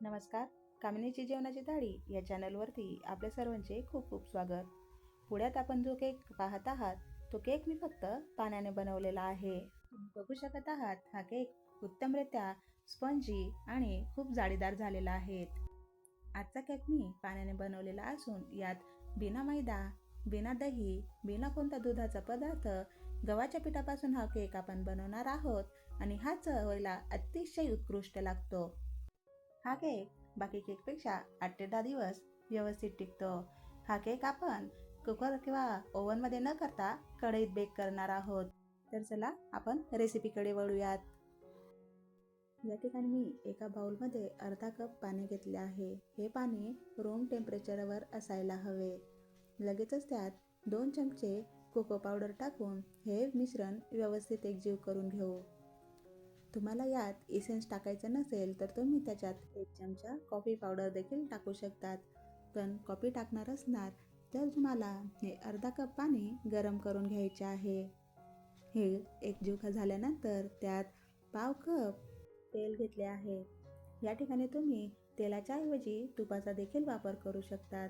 नमस्कार कामिनीची जेवणाची थाळी या चॅनलवरती आपल्या सर्वांचे खूप खूप स्वागत. पुढ्यात आपण जो केक पाहत आहात तो केक मी फक्त पाण्याने बनवलेला आहे. बघू शकत आहात हा केक उत्तमरित्या स्पंजी आणि खूप जाळीदार झालेला आहे. आजचा केक मी पाण्याने बनवलेला असून यात बिना मैदा बिना दही बिना कोणता दुधाचा पदार्थ गव्हाच्या पिठापासून हा केक आपण बनवणार आहोत आणि हा चवीला अतिशय उत्कृष्ट लागतो. हा केक बाकी केकपेक्षा आठ ते दहा दिवस व्यवस्थित टिकतो. हा केक आपण कुकर किंवा ओव्हनमध्ये न करता कढईत बेक करणार आहोत. तर चला आपण रेसिपीकडे वळूयात. या ठिकाणी मी एका बाउलमध्ये अर्धा कप पाणी घेतले आहे. हे पाणी रूम टेम्परेचरवर असायला हवे. लगेचच त्यात दोन चमचे कोको पावडर टाकून हे मिश्रण व्यवस्थित एकजीव करून घेऊ. तुम्हाला यात इसेन्स टाकायचं नसेल तर तुम्ही त्याच्यात एक चमचा कॉफी पावडर देखील टाकू शकतात. पण कॉफी टाकणार असणार तर तुम्हाला हे अर्धा कप पाणी गरम करून घ्यायचे आहे. हे एकजीव झाल्यानंतर त्यात पाव कप तेल घेतले आहे. या ठिकाणी तुम्ही तेलाच्या ऐवजी तुपाचा देखील वापर करू शकतात.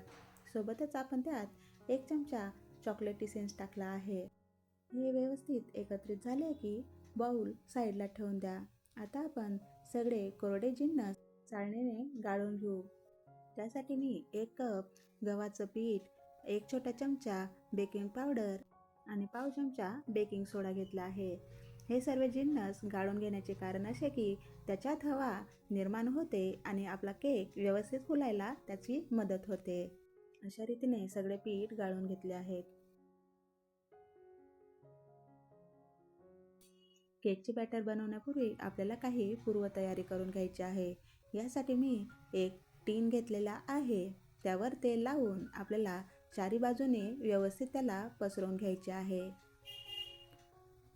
सोबतच आपण त्यात एक चमचा चॉकलेट इसेन्स टाकला आहे. हे व्यवस्थित एकत्रित झाले की बाऊल साईडला ठेवून द्या. आता आपण सगळे कोरडे जिन्नस चाळणीने गाळून घेऊ. त्यासाठी मी एक कप गव्हाचं पीठ एक छोटा चमचा बेकिंग पावडर आणि पाव चमचा बेकिंग सोडा घेतला आहे. हे सर्व जिन्नस गाळून घेण्याचे कारण असे की त्याच्यात हवा निर्माण होते आणि आपला केक व्यवस्थित फुलायला त्याची मदत होते. अशा रीतीने सगळे पीठ गाळून घेतले आहेत. केकची बॅटर बनवण्यापूर्वी आपल्याला काही पूर्वतयारी करून घ्यायची आहे. यासाठी मी एक टीन घेतलेला आहे. त्यावर तेल लावून आपल्याला चारी बाजूने व्यवस्थित त्याला पसरवून घ्यायचे आहे.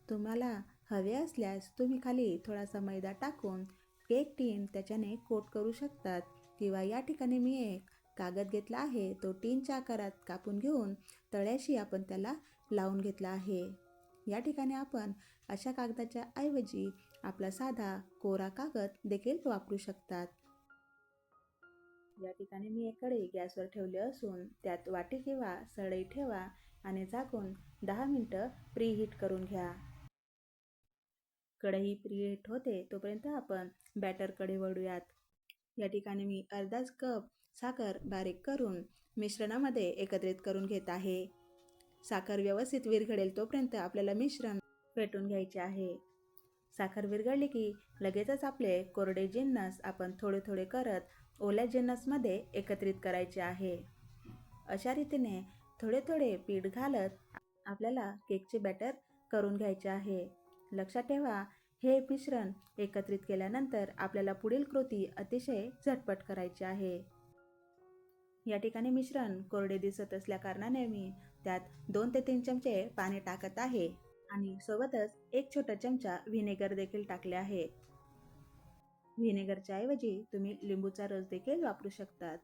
तुम्हाला हवे असल्यास तुम्ही खाली थोडासा मैदा टाकून केक टीन त्याच्याने कोट करू शकतात. किंवा या ठिकाणी मी एक कागद घेतला आहे. तो टीनच्या आकारात कापून घेऊन तळ्याशी आपण त्याला लावून घेतला आहे. या ठिकाणी आपण अशा कागदाच्या ऐवजी आपला साधा कोरा कागद देखील वापरू शकतात. या ठिकाणी मी एक कढई गॅसवर ठेवली असून त्यात वाटी किंवा सळई ठेवा आणि झाकून दहा मिनटं प्रीहीट करून घ्या. कढई प्रीहीट होते तोपर्यंत आपण बॅटरकडे वळूयात. या ठिकाणी मी अर्धाच कप साखर बारीक करून मिश्रणामध्ये एकत्रित करून घेत आहे. साखर व्यवस्थित विरघडेल तोपर्यंत आपल्याला मिश्रण पेटून घ्यायचे आहे. साखर विरघळली की लगेचच आपले कोरडे जिन्नस आपण थोडे थोडे करत ओल्या जिन्नसमध्ये एकत्रित करायचे आहे. अशा रीतीने थोडे थोडे पीठ घालत आपल्याला केकचे बॅटर करून घ्यायचे आहे. लक्षात ठेवा हे मिश्रण एकत्रित केल्यानंतर आपल्याला पुढील कृती अतिशय झटपट करायची आहे. या ठिकाणी मिश्रण कोरडे दिसत असल्या कारणाने मी त्यात दोन ते तीन चमचे पाणी टाकत आहे आणि सोबतच एक छोटा चमचा व्हिनेगर देखील टाकले आहे. व्हिनेगरच्या ऐवजी तुम्ही लिंबूचा रस देखील वापरू शकतात.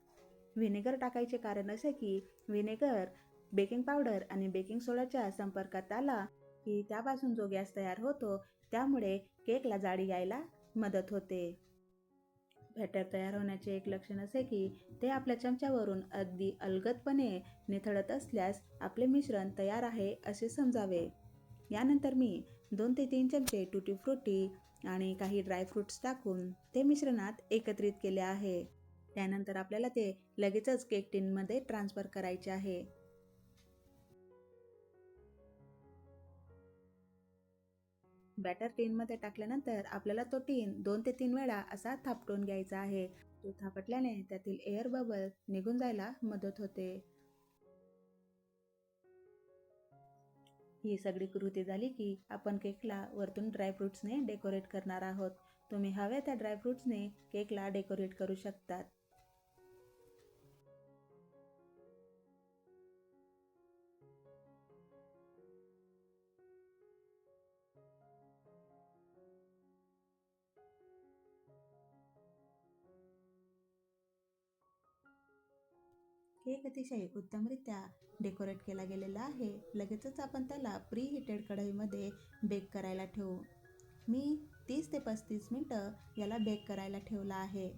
व्हिनेगर टाकायचे कारण असे की व्हिनेगर बेकिंग पावडर आणि बेकिंग सोडाच्या संपर्कात आला की त्यापासून जो गॅस तयार होतो त्यामुळे केकला जाळी यायला मदत होते. बॅटर तयार होण्याचे एक लक्षण असे की ते आपल्या चमच्यावरून अगदी अलगदपणे निथळत असल्यास आपले मिश्रण तयार आहे असे समजावे. यानंतर मी दोन ते तीन चमचे टुटी फ्रुटी आणि काही ड्रायफ्रूट्स टाकून ते मिश्रणात एकत्रित केले आहे. त्यानंतर आपल्याला ते लगेचच केक टीनमध्ये ट्रान्सफर करायचे आहे. बॅटर टीनमध्ये टाकल्यानंतर आपल्याला तो टीन दोन ते तीन वेळा असा थापटून घ्यायचा आहे. तो थापटल्याने त्यातील एअर बबल निघून जायला मदत होते. ही सगळी कृती झाली की आपण केकला वरतून ड्रायफ्रुट्सने डेकोरेट करणार आहोत. तुम्ही हव्या त्या ड्रायफ्रुट्सने केकला डेकोरेट करू शकतात. केक अतिशय उत्तमरित्या डेकोरेट केला गेलेला आहे. लगेचच आपण त्याला प्री हिटेड कढईमध्ये बेक करायला ठेवू. मी तीस ते पस्तीस मिनटं याला बेक करायला ठेवला आहे.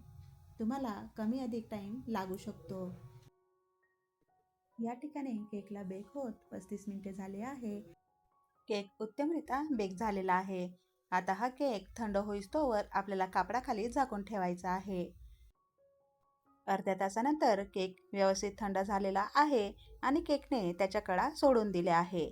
तुम्हाला कमी अधिक टाईम लागू शकतो. या ठिकाणी केकला बेक होत पस्तीस मिनिटे झाले आहे. केक उत्तमरित्या बेक झालेला आहे. आता हा केक थंड होईस्तोवर आपल्याला कापडाखाली झाकून ठेवायचा आहे. अर्ध्या तासानंतर केक व्यवस्थित थंड झालेला आहे आणि केकने त्याच्या कडा सोडून दिल्या आहे.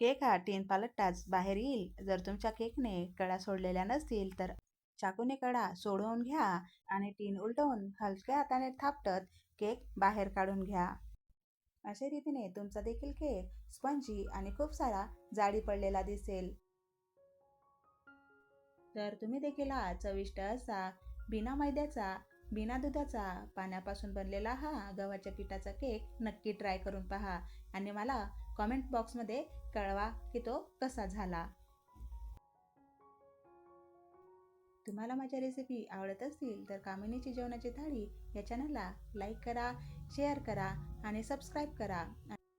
केक हा टीन पालटताच बाहेर येईल. जर तुमच्या केकने कडा सोडलेल्या नसतील तर चाकूने कडा सोडवून घ्या आणि टीन उलटवून हलक्या हाताने थापटत केक बाहेर काढून घ्या. अशा रीतीने तुमचा देखील केक स्पंजी आणि खूप सारा जाडी पडलेला दिसेल. तर तुम्ही देखील हा चविष्ट असा बिना मैद्याचा बिना दुधाचा पाण्यापासून बनलेला हा गव्हाच्या पिठाचा केक नक्की ट्राय करून पहा आणि मला कॉमेंट बॉक्समध्ये कळवा की तो कसा झाला. तुम्हाला माझ्या रेसिपी आवडत असतील तर कामिनीची जेवणाची थाळी या चॅनलला लाईक करा शेअर करा आणि सबस्क्राईब करा.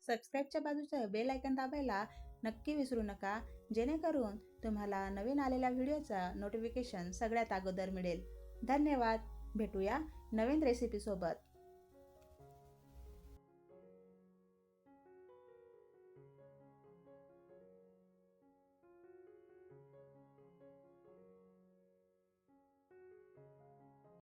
सबस्क्राईबच्या बाजूचं बेल आयकन दाबायला नक्की विसरू नका. जेणेकरून तुम्हाला नवीन आलेल्या व्हिडिओचं नोटिफिकेशन सगळ्यात अगोदर मिळेल. धन्यवाद. भेटूया नवीन रेसिपीसोबत